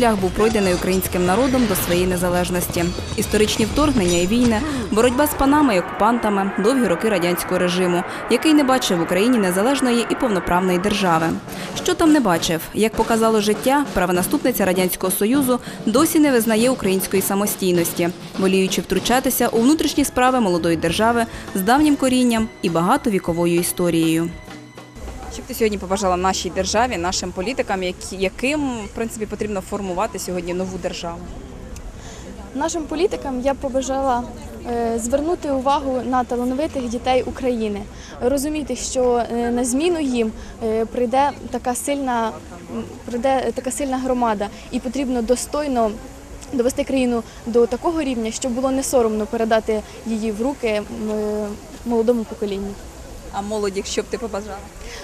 Шлях був пройдений українським народом до своєї незалежності. Історичні вторгнення і війни, боротьба з панами і окупантами, довгі роки радянського режиму, який не бачив в Україні незалежної і повноправної держави. Що там не бачив, як показало життя, правонаступниця радянського союзу досі не визнає української самостійності, воліючи втручатися у внутрішні справи молодої держави з давнім корінням і багатовіковою історією. Що б ти сьогодні побажала нашій державі, нашим політикам, яким в принципі потрібно формувати сьогодні нову державу? Нашим політикам я б побажала е, звернути увагу на талановитих дітей України, розуміти, що е, на зміну їм е, прийде така сильна, прийде така сильна громада, і потрібно достойно довести країну до такого рівня, щоб було не соромно передати її в руки молодому поколінню. А молоді, що б ти побажала?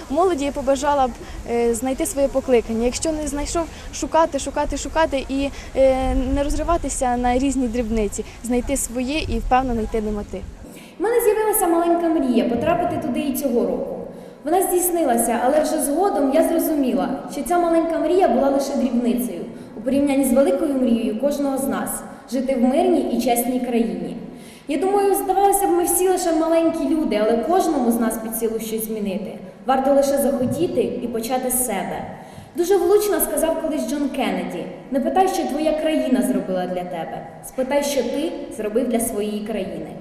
Молоді я побажала б е, знайти своє покликання. Якщо не знайшов, шукати, шукати, шукати і е, не розриватися на різні дрібниці, знайти своє і впевнено йти до мети. У мене з'явилася маленька мрія потрапити туди і цього року. Вона здійснилася, але вже згодом я зрозуміла, що ця маленька мрія була лише дрібницею у порівнянні з великою мрією кожного з нас жити в мирній і чесній країні. Я думаю, здавалося б, ми всі лише маленькі люди, але кожному з нас під силу щось змінити. Варто лише захотіти і почати з себе. Дуже влучно сказав колись Джон Кеннеді: не питай, що твоя країна зробила для тебе, спитай, що ти зробив для своєї країни.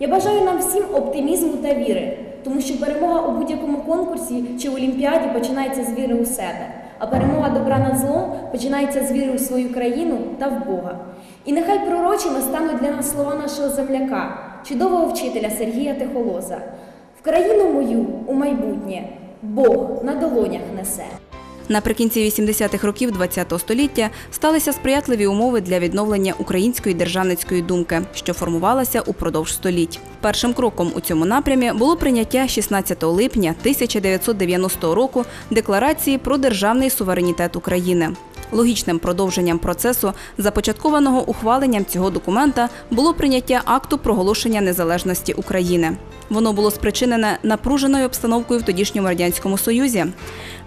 Я бажаю нам всім оптимізму та віри, тому що перемога у будь-якому конкурсі чи олімпіаді починається з віри у себе, а перемога добра над злом починається з віри у свою країну та в Бога. І нехай пророчими стануть для нас слова нашого земляка, чудового вчителя Сергія Тихолоза. В країну мою у майбутнє Бог на долонях несе. Наприкінці 80-х років ХХ століття сталися сприятливі умови для відновлення української державницької думки, що формувалася упродовж століть. Першим кроком у цьому напрямі було прийняття 16 липня 1990 року декларації про державний суверенітет України. Логічним продовженням процесу, започаткованого ухваленням цього документа, було прийняття акту проголошення незалежності України. Воно було спричинене напруженою обстановкою в тодішньому радянському союзі.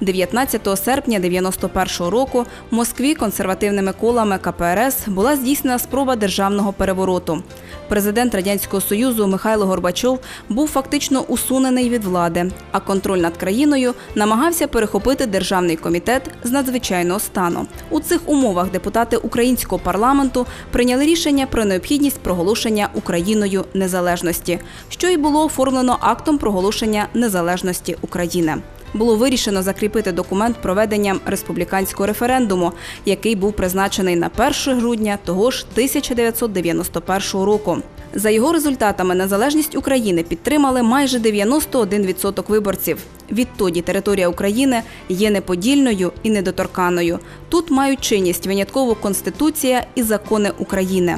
19 серпня 91 року в Москві консервативними колами КПРС була здійснена спроба державного перевороту. Президент радянського союзу Михайло Горбачов був фактично усунений від влади, а контроль над країною намагався перехопити державний комітет з надзвичайного стану. У цих умовах депутати українського парламенту прийняли рішення про необхідність проголошення Україною незалежності, що й було оформлено актом проголошення незалежності України. Було вирішено закріпити документ проведенням республіканського референдуму, який був призначений на 1 грудня того ж 1991 року. За його результатами незалежність України підтримали майже 91% виборців. Відтоді територія України є неподільною і недоторканою. Тут мають чинність винятково Конституція і закони України.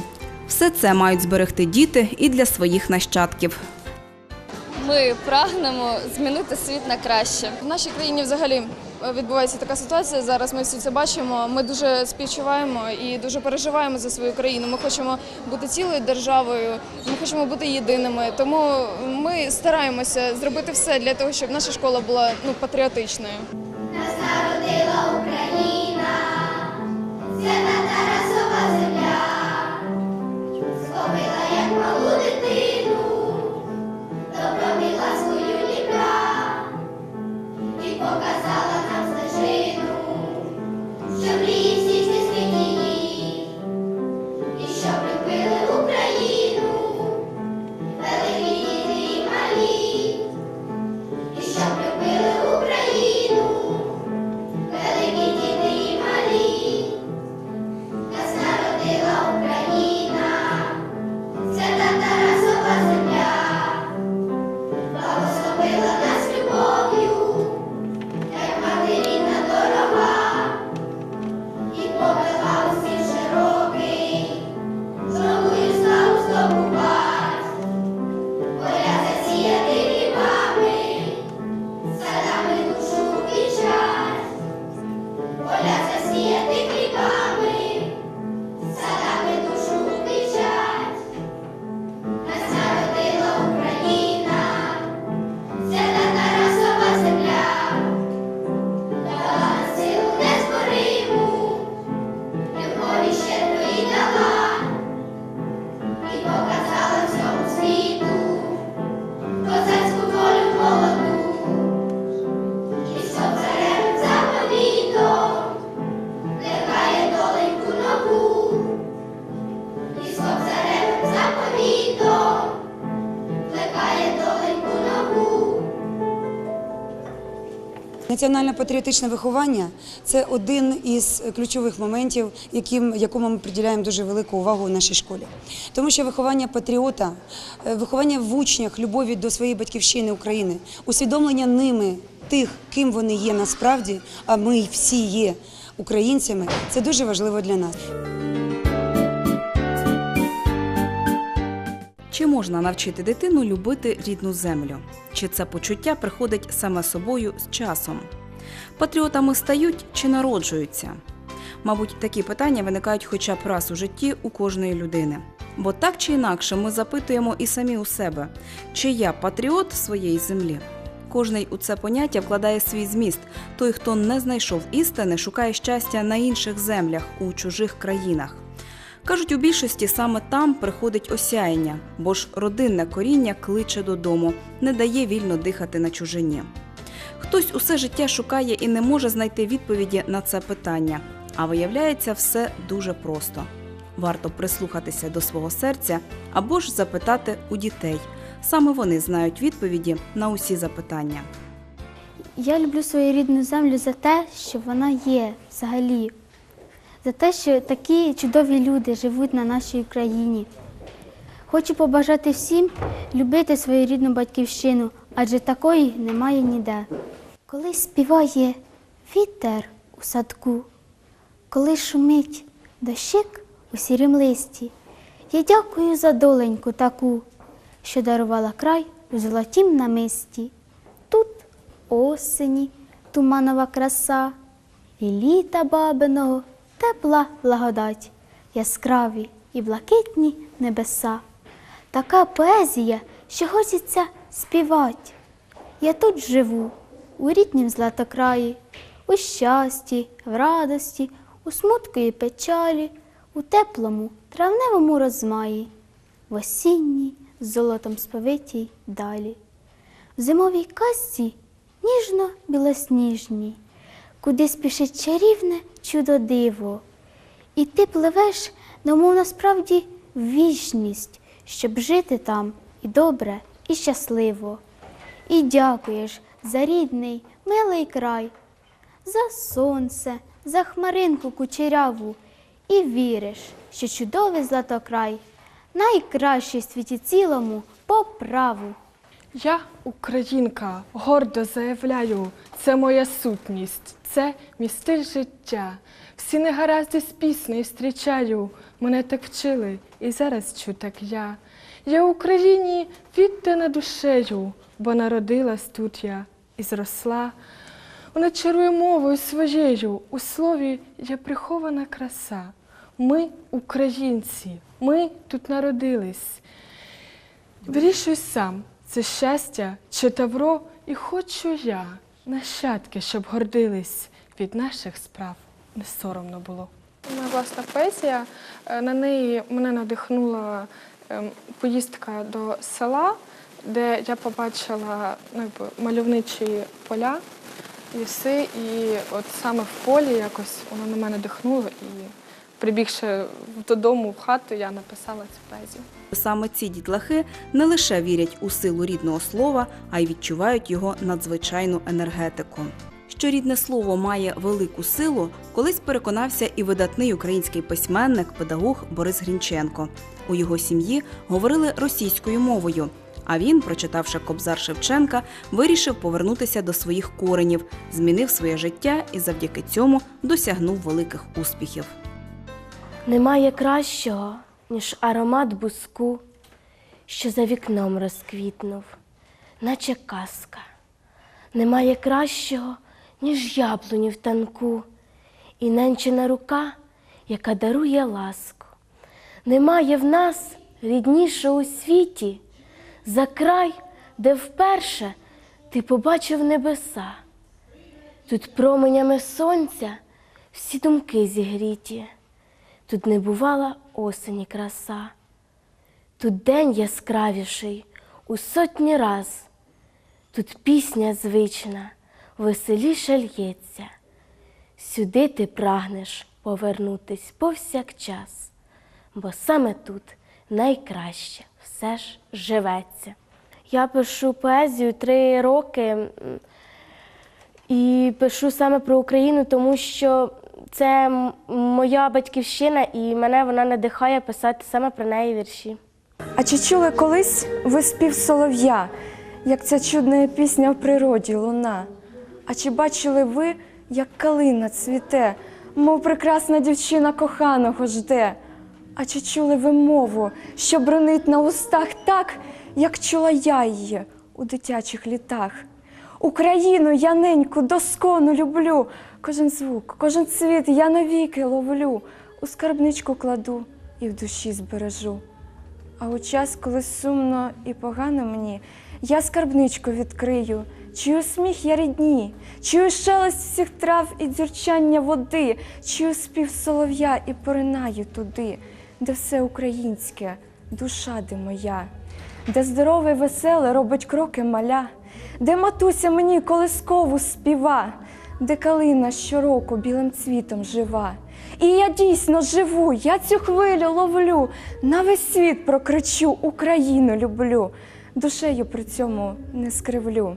Все це мають зберегти діти і для своїх нащадків. Ми прагнемо змінити світ на краще. В нашій країні взагалі е, відбувається така ситуація. Зараз ми всі це бачимо. Ми дуже співчуваємо і дуже переживаємо за свою країну. Ми хочемо бути цілою державою, ми хочемо бути єдиними. Тому ми стараємося зробити все для того, щоб наша школа була ну патріотичною. Нас народила Україна, свята Національно-патріотичне виховання це один із ключових моментів, якому ми приділяємо дуже велику увагу у нашій школі. Тому що виховання патріота, е, виховання в учнях любові до своєї батьківщини України, усвідомлення ними тих, ким вони є насправді, а ми всі є українцями, це дуже важливо для нас. Чи можна навчити дитину любити рідну землю? Чи це почуття приходить саме собою з часом? Патріотами стають чи народжуються? Мабуть, такі питання виникають хоча б раз у житті у кожної людини. Бо так чи інакше ми запитуємо і самі у себе, чи я патріот своєї землі? Кожний у це поняття вкладає свій зміст. Той, хто не знайшов істини, шукає щастя на інших землях, у чужих країнах. Кажуть, у більшості саме там приходить осяяння, бо ж родинне коріння кличе додому, не дає вільно дихати на чужині. Хтось усе життя шукає і не може знайти відповіді на це питання. А виявляється, все дуже просто. Варто прислухатися до свого серця або ж запитати у дітей. Саме вони знають відповіді на усі запитання. Я люблю свою рідну землю за те, що вона є взагалі, за те, що такі чудові люди живуть на нашій Україні. Хочу побажати всім любити свою рідну батьківщину, адже такої немає ніде. Коли співає вітер у садку, коли шумить дощик у сірім листі, я дякую за доленьку таку, що дарувала край у золотім намисті. Тут осені, туманова краса, і літа бабиного, тепла благодать, яскраві і блакитні небеса. Така поезія, що хочеться співать. Я тут живу, у ріднім златокраї, у щасті, в радості, у смутку і печалі, у теплому, травневому розмаї, в осінній, з золотом сповитій далі. В зимовій казці ніжно білосніжній, куди спішить чарівне чудо диво. І ти пливеш, немов насправді вічність, щоб жити там і добре, і щасливо. І дякуєш за рідний, милий край, за сонце, за хмаринку кучеряву, і віриш, що чудовий златокрай найкращий в світі цілому по праву. Я українка, гордо заявляю, це моя сутність, це мій стиль життя. Всі негаразди з піснею зустрічаю, мене так вчили, і зараз чу так я. Я в Україні віддана душею, бо народилась тут я і зросла. Вона чарує мовою своєю, у слові є прихована краса. Ми українці, ми тут народились. Вирішуй сам, це щастя чи тавро, і хочу я нащадки, щоб гордились від наших справ, не соромно було. Моя власна поезія, е, на неї мене надихнула ем, поїздка до села, де я побачила ну, мальовничі поля, ліси, і от саме в полі якось воно на мене дихнуло, прибігши додому в хату, я написала цю поезію. Саме ці дітлахи не лише вірять у силу рідного слова, а й відчувають його надзвичайну енергетику. Що рідне слово має велику силу, колись переконався і видатний український письменник, педагог Борис Грінченко. У його сім'ї говорили російською мовою. А він, прочитавши Кобзар Шевченка, вирішив повернутися до своїх коренів, змінив своє життя і завдяки цьому досягнув великих успіхів. Немає кращого, ніж аромат буску, що за вікном розквітнув, наче казка. Немає кращого, ніж яблуні в танку, і ненчена рука, яка дарує ласку. Немає в нас ріднішого у світі за край, де вперше ти побачив небеса. Тут променями сонця всі думки зігріті. Тут не бувала осені краса, тут день яскравіший у сотні раз, тут пісня звична, веселіше л'ється. Сюди ти прагнеш повернутись повсякчас, бо саме тут найкраще все ж живеться. Я пишу поезію три роки, І пишу саме про Україну, тому що це моя батьківщина, і мене вона надихає писати саме про неї вірші. А чи чули колись ви спів солов'я, як ця чудна пісня в природі луна? А чи бачили ви, як калина цвіте, мов прекрасна дівчина коханого жде? А чи чули ви мову, що бронить на устах так, як чула я її у дитячих літах? Україну я неньку доскону люблю. Кожен звук, кожен цвіт я навіки ловлю, у скарбничку кладу і в душі збережу. А у час, коли сумно і погано мені, я скарбничку відкрию, чую сміх я рідні, чую шелест всіх трав і дзюрчання води, чую спів солов'я і поринаю туди, де все українське, душа де моя, де здорове, веселе робить кроки маля, де матуся мені колискову співа, де калина щороку білим цвітом жива. І я дійсно живу, я цю хвилю ловлю, на весь світ прокричу Україну люблю, душею при цьому не скривлю.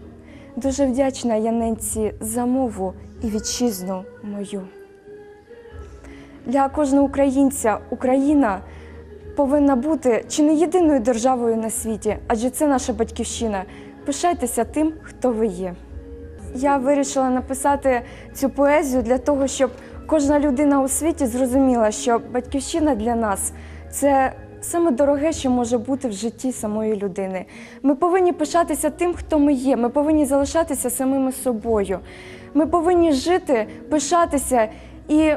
Дуже вдячна я ненці за мову і вітчизну мою. Для кожного українця Україна повинна бути чи не єдиною державою на світі, адже це наша батьківщина. Пишайтеся тим, хто ви є. Я вирішила написати цю поезію для того, щоб кожна людина у світі зрозуміла, що батьківщина для нас це саме дороге, що може бути в житті самої людини. Ми повинні пишатися тим, хто ми є. Ми повинні залишатися самими собою. Ми повинні жити, пишатися і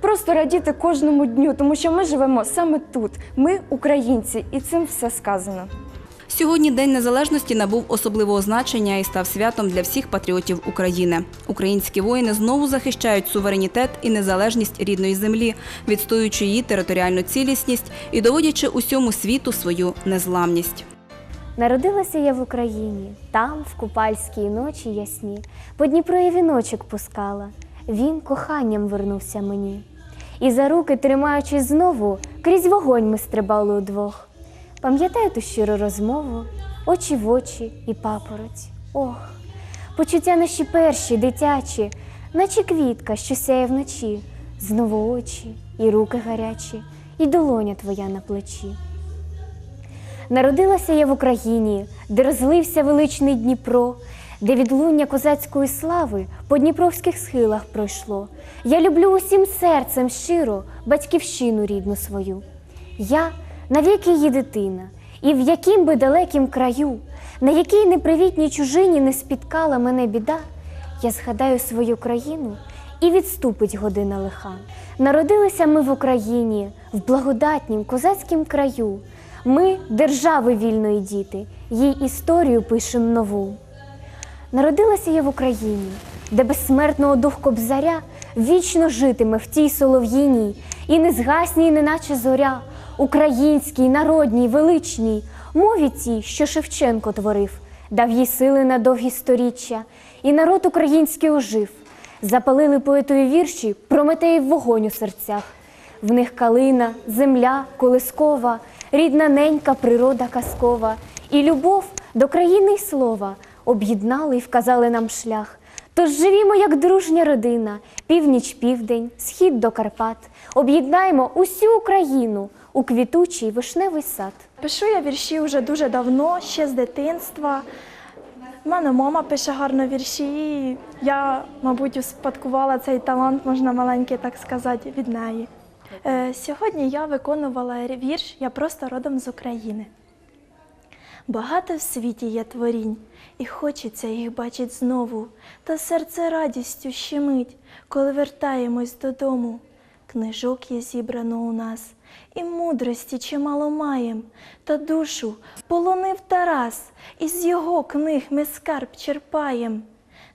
просто радіти кожному дню, тому що ми живемо саме тут. Ми українці, і цим все сказано. Сьогодні День Незалежності набув особливого значення і став святом для всіх патріотів України. Українські воїни знову захищають суверенітет і незалежність рідної землі, відстоюючи її територіальну цілісність і доводячи усьому світу свою незламність. Народилася я в Україні, там, в купальській ночі ясні, по Дніпро я віночок пускала, він коханням вернувся мені. І за руки, тримаючись знову, крізь вогонь ми стрибали удвох. Пам'ятаю ту щиру розмову, очі в очі і папороть. Ох, почуття наші перші, дитячі, наче квітка, що сяє вночі, знову очі, і руки гарячі, і долоня твоя на плечі. Народилася я в Україні, де розлився величний Дніпро, де відлуння козацької слави по дніпровських схилах пройшло. Я люблю усім серцем щиро батьківщину рідну свою. Я навіки її дитина, і в яким би далекім краю, на якій непривітній чужині не спіткала мене біда, я згадаю свою країну і відступить година лиха. Народилися ми в Україні, в благодатнім козацькім краю. Ми держави вільної діти, їй історію пишем нову. Народилася я в Україні, де безсмертного дух кобзаря вічно житиме в тій солов'їній, і не згасні, неначе зоря, українській, народній, величній, мові тій, що Шевченко творив, дав їй сили на довгі сторіччя, і народ український ожив. Запалили поетові вірші Прометеїв вогонь у серцях. В них калина, земля, колискова, рідна ненька, природа казкова, і любов до країни й слова об'єднали і вказали нам шлях. Тож живімо, як дружня родина, північ, південь, схід до Карпат. Об'єднаємо усю Україну у квітучий вишневий сад. Пишу я вірші вже дуже давно, ще з дитинства. У мене мама пише гарно вірші, і я, мабуть, успадкувала цей талант, можна маленький так сказати, від неї. Е, сьогодні я виконувала вірш Я просто родом з України. Багато в світі є творінь, і хочеться їх бачить знову, та серце радістю щемить, коли вертаємось додому. Книжок є зібрано у нас, і мудрості чимало маєм, та душу полонив Тарас, і з його книг ми скарб черпаєм.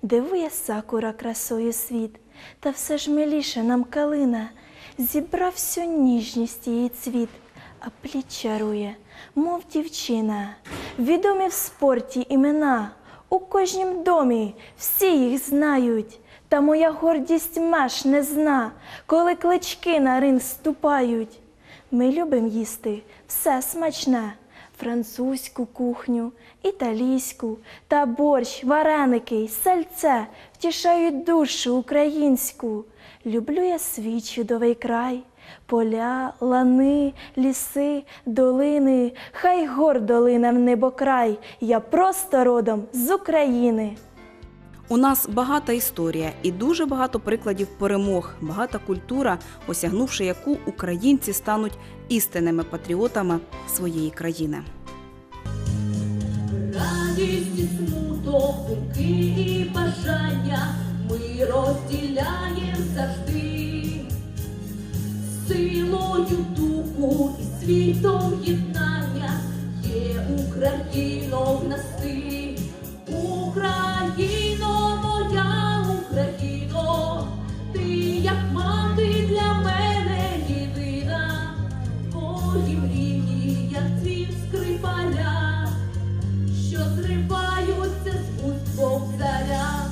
Дивує сакура красою світ, та все ж миліше нам калина, зібрав всю ніжність її цвіт, а плід чарує, мов дівчина, відомі в спорті імена, у кожнім домі всі їх знають. Та моя гордість меж не зна, коли клички на ринг ступають. Ми любим їсти все смачне, французьку кухню, італійську та борщ, вареники й сальце втішають душу українську. Люблю я свій чудовий край, поля, лани, ліси, долини, хай гордо лине в небокрай, я просто родом з України. У нас багата історія і дуже багато прикладів перемог, багата культура, осягнувши яку українці стануть істинними патріотами своєї країни. Радість і смуток, думки і бажання ми розділяємо завжди. Силою духу і світом єднання є Україно в нас ти. Україно, моя Україно, ти як мати для мене єдина, твої мрії, як цвіт скрипаля що зриваються з уст вовцаря.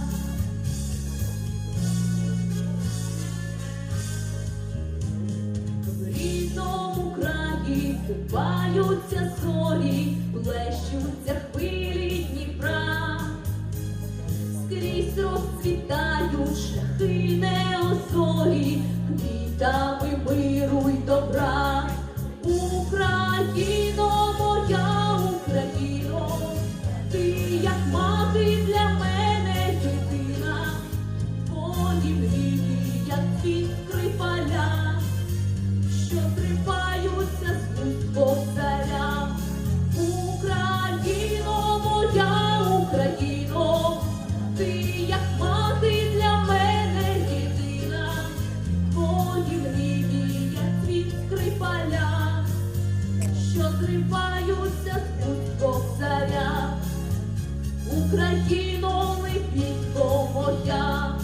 В рідному краї купаються зорі, плещуться хвилі розцвітають шляхи неозорі, квітами що зриваються з уст вовцаря. Україно, липітко моя,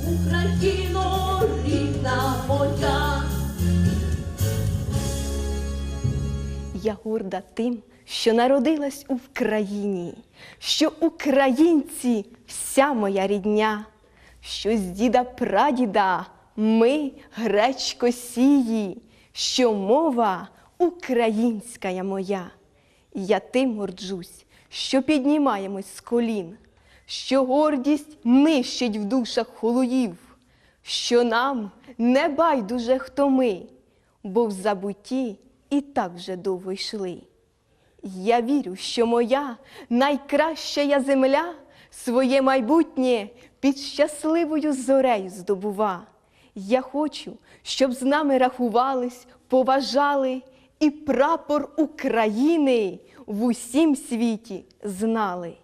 Україно, рідна моя. Я горда тим, що народилась у Вкраїні, що українці вся моя рідня, що з діда прадіда ми гречкосії, що мова українська я моя. Я тим горджусь, що піднімаємось з колін, що гордість нищить в душах холуїв, що нам не байдуже хто ми, бо в забутті і так вже довго йшли. Я вірю, що моя найкраща я земля своє майбутнє під щасливою зорею здобува. Я хочу, щоб з нами рахувались, поважали і прапор України в усім світі знали.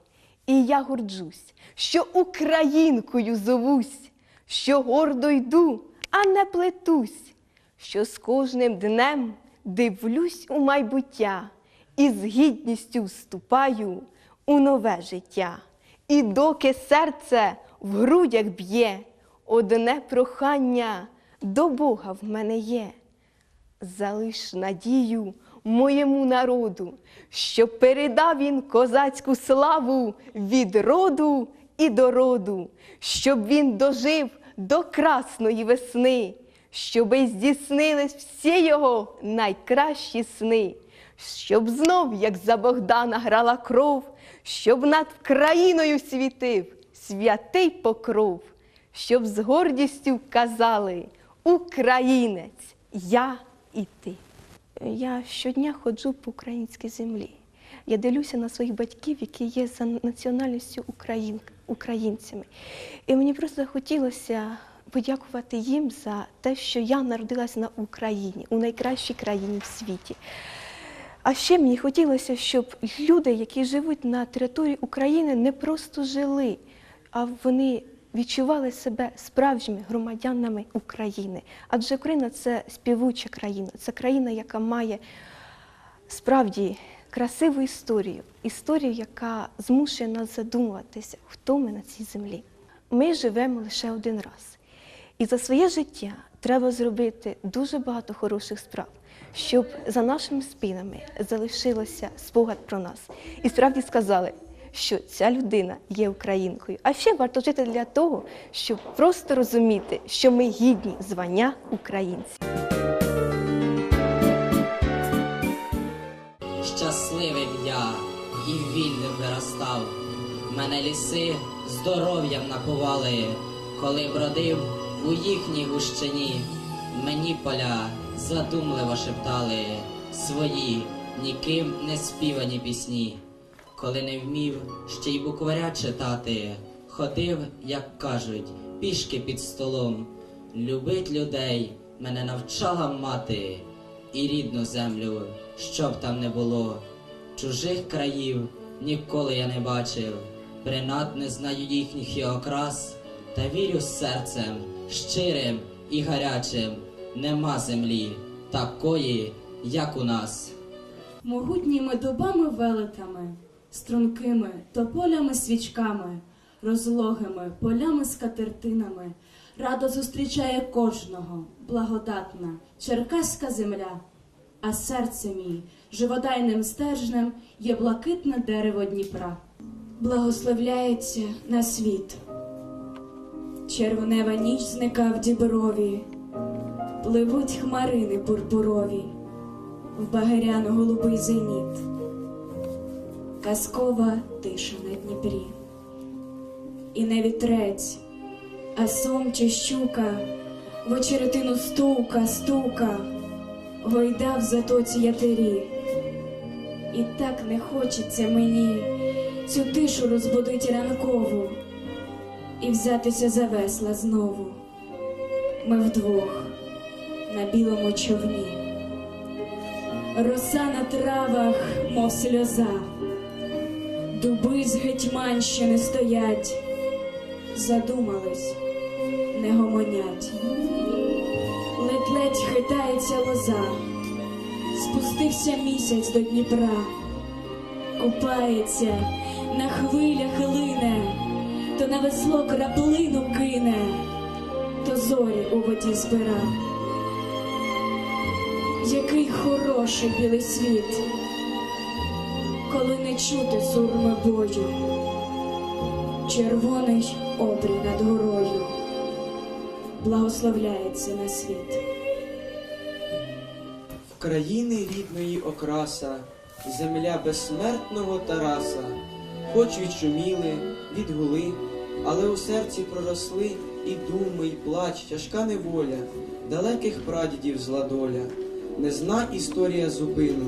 І я горджусь, що українкою зовусь, що гордо йду, а не плетусь, що з кожним днем дивлюсь у майбуття і з гідністю вступаю у нове життя. І доки серце в грудях б'є, одне прохання до Бога в мене є. Залиш надію моєму народу, щоб передав він козацьку славу від роду і до роду, щоб він дожив до красної весни, щоби здійснились всі його найкращі сни, щоб знов, як за Богдана грала кров, щоб над країною світив святий покров, щоб з гордістю казали Українець, я і ти. Я щодня ходжу по українській землі. Я дивлюся на своїх батьків, які є за національністю україн, українцями. І мені просто хотілося подякувати їм за те, що я народилася на Україні, у найкращій країні в світі. А ще мені хотілося, щоб люди, які живуть на території України, не просто жили, а вони відчували себе справжніми громадянами України. Адже Україна це співуча країна, це країна, яка має справді красиву історію, історію, яка змушує нас задумуватися, хто ми на цій землі. Ми живемо лише один раз. І за своє життя треба зробити дуже багато хороших справ, щоб за нашими спинами залишилося спогад про нас. І справді сказали, що ця людина є українкою. А ще варто жити для того, щоб просто розуміти, що ми гідні звання українців. Щас щасливий я і вільним виростав. Мене ліси здоров'ям напували, коли бродив у їхній гущині. Мені поля задумливо шептали свої ніким не співані пісні. Коли не вмів ще й букваря читати, ходив, як кажуть, пішки під столом. Любить людей мене навчала мати, і рідну землю, щоб там не було. Чужих країв ніколи я не бачив, принад не знаю їхніх і окрас, та вірю серцем щирим і гарячим, нема землі такої, як у нас. могутніми дубами велетами, стрункими тополями свічками, розлогими полями скатертинами, радо зустрічає кожного, благодатна черкаська земля, а серце мій живодайним стержнем є блакитне дерево Дніпра. Благословляється на світ. Червонева ніч зника в діброві, пливуть хмарини пурпурові. В багряно-голубий зеніт, казкова тиша на Дніпрі. І не вітрець, а сом чи щука, в очеретину стука, стука, гойда в затоці ятирі. І так не хочеться мені цю тишу розбудить ранкову і взятися за весла знову. Ми вдвох на білому човні. Роса на травах, мов сльоза, дуби з Гетьманщини стоять, задумались, не гомонять. Ледь-ледь хитається лоза, спустився місяць до Дніпра, купається, на хвилях лине, то на весло краплину кине, то зорі у воді збира. Який хороший білий світ, коли не чути сурми бою, червоний обрій над горою благословляється на світ. В країни рідної окраса, земля безсмертного Тараса, хоч відшуміли, відгули, але у серці проросли і думи, і плач, тяжка неволя, далеких прадідів зла доля. Не зна історія зупину,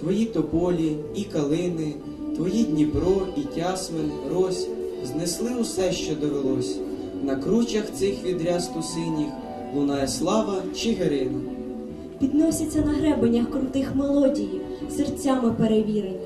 твої тополі і калини, твої Дніпро і Тясмин, Рось знесли усе, що довелось. На кручах цих відрясту синіх лунає слава Чигирина. Підносяться на гребенях крутих мелодії, серцями перевірені.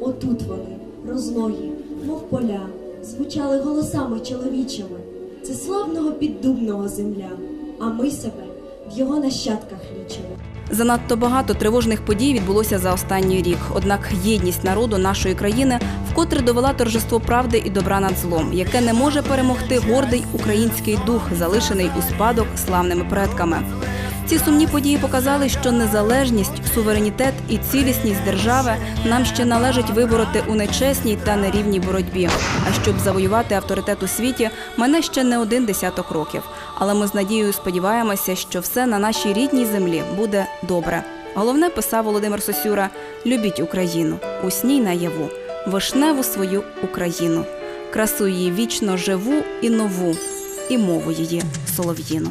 Отут вони, розлогі, мов поля, звучали голосами чоловічими. Це славного піддубного земля, а ми себе в його нащадках лічили. Занадто багато тривожних подій відбулося за останній рік. Однак єдність народу нашої країни вкотре довела торжество правди і добра над злом, яке не може перемогти гордий український дух, залишений у спадок славними предками. Ці сумні події показали, що незалежність, суверенітет і цілісність держави нам ще належить вибороти у нечесній та нерівній боротьбі. А щоб завоювати авторитет у світі, мене ще не один десяток років. Але ми з надією сподіваємося, що все на нашій рідній землі буде добре. Головне писав Володимир Сосюра: любіть Україну, усній наяву, вишневу свою Україну, красу її вічно живу і нову, і мову її солов'їну.